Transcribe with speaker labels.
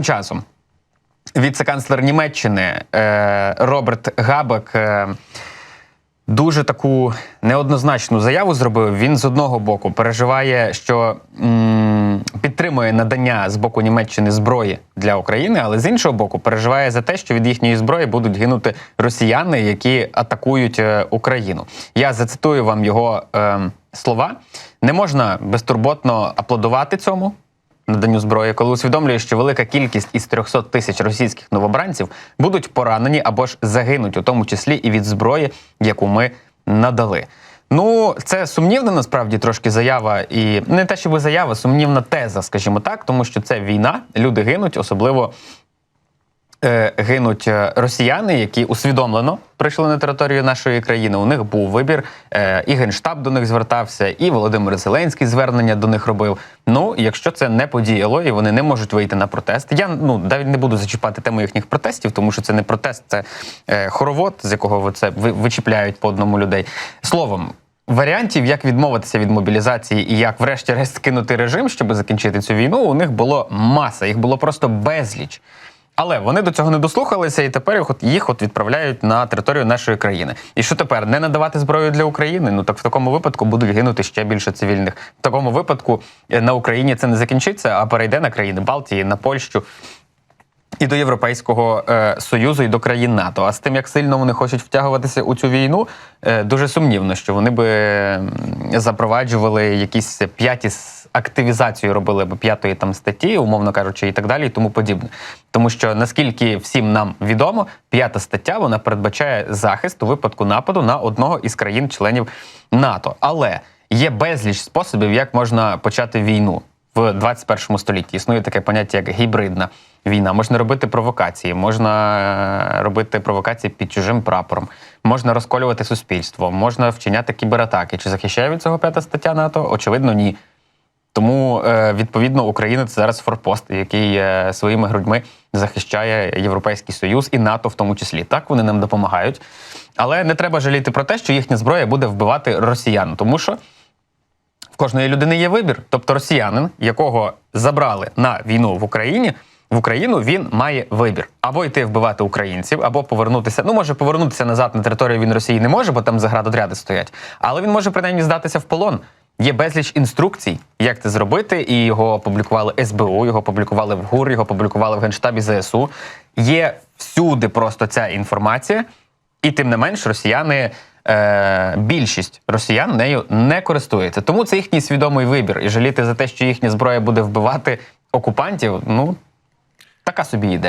Speaker 1: Тим часом віце-канцлер Німеччини е, Роберт Габек е, дуже таку неоднозначну заяву зробив. Він з одного боку переживає, що м, підтримує надання з боку Німеччини зброї для України, але з іншого боку, переживає за те, що від їхньої зброї будуть гинути росіяни, які атакують е, Україну. Я зацитую вам його е, слова: не можна безтурботно аплодувати цьому наданню зброї, коли усвідомлює, що велика кількість із 300 тисяч російських новобранців будуть поранені або ж загинуть, у тому числі і від зброї, яку ми надали. Ну, це сумнівна насправді трошки заява, і не те, щоб заява, сумнівна теза, скажімо так, тому що це війна, люди гинуть, особливо гинуть е, росіяни, які усвідомлено прийшли на територію нашої країни. У них був вибір, е, і генштаб до них звертався, і Володимир Зеленський звернення до них робив. Ну, якщо це не подіяло, і вони не можуть вийти на протест. Я ну навіть не буду зачіпати тему їхніх протестів, тому що це не протест, це е, хоровод, з якого ви це вичіпляють по одному людей. Словом. Варіантів, як відмовитися від мобілізації і як, врешті-решт, скинути режим, щоб закінчити цю війну, у них було маса, їх було просто безліч. Але вони до цього не дослухалися, і тепер їх от, їх от відправляють на територію нашої країни. І що тепер не надавати зброю для України? Ну так в такому випадку будуть гинути ще більше цивільних. В такому випадку е, на Україні це не закінчиться, а перейде на країни Балтії, на Польщу. І до Європейського е, союзу, і до країн НАТО. А з тим, як сильно вони хочуть втягуватися у цю війну, е, дуже сумнівно, що вони би запроваджували якісь п'яті активізацію, робили б п'ятої там статті, умовно кажучи, і так далі, і тому подібне. Тому що наскільки всім нам відомо, п'ята стаття вона передбачає захист у випадку нападу на одного із країн-членів НАТО. Але є безліч способів, як можна почати війну в 21 столітті. Існує таке поняття як гібридна війна. Можна робити провокації, можна робити провокації під чужим прапором, можна розколювати суспільство, можна вчиняти кібератаки. Чи захищає від цього п'ята стаття НАТО? Очевидно, ні. Тому е, відповідно Україна це зараз форпост, який е, своїми грудьми захищає Європейський Союз і НАТО, в тому числі. Так вони нам допомагають. Але не треба жаліти про те, що їхня зброя буде вбивати росіян, тому що в кожної людини є вибір. Тобто росіянин, якого забрали на війну в Україні. В Україну він має вибір або йти вбивати українців, або повернутися. Ну може повернутися назад на територію він Росії не може, бо там заградотряди стоять. Але він може принаймні здатися в полон. Є безліч інструкцій, як це зробити, і його опублікували СБУ, його опублікували в ГУР, його опублікували в Генштабі ЗСУ. Є всюди просто ця інформація, і тим не менш, росіяни, е, більшість росіян нею не користується. Тому це їхній свідомий вибір. І жаліти за те, що їхня зброя буде вбивати окупантів, ну така собі ідея.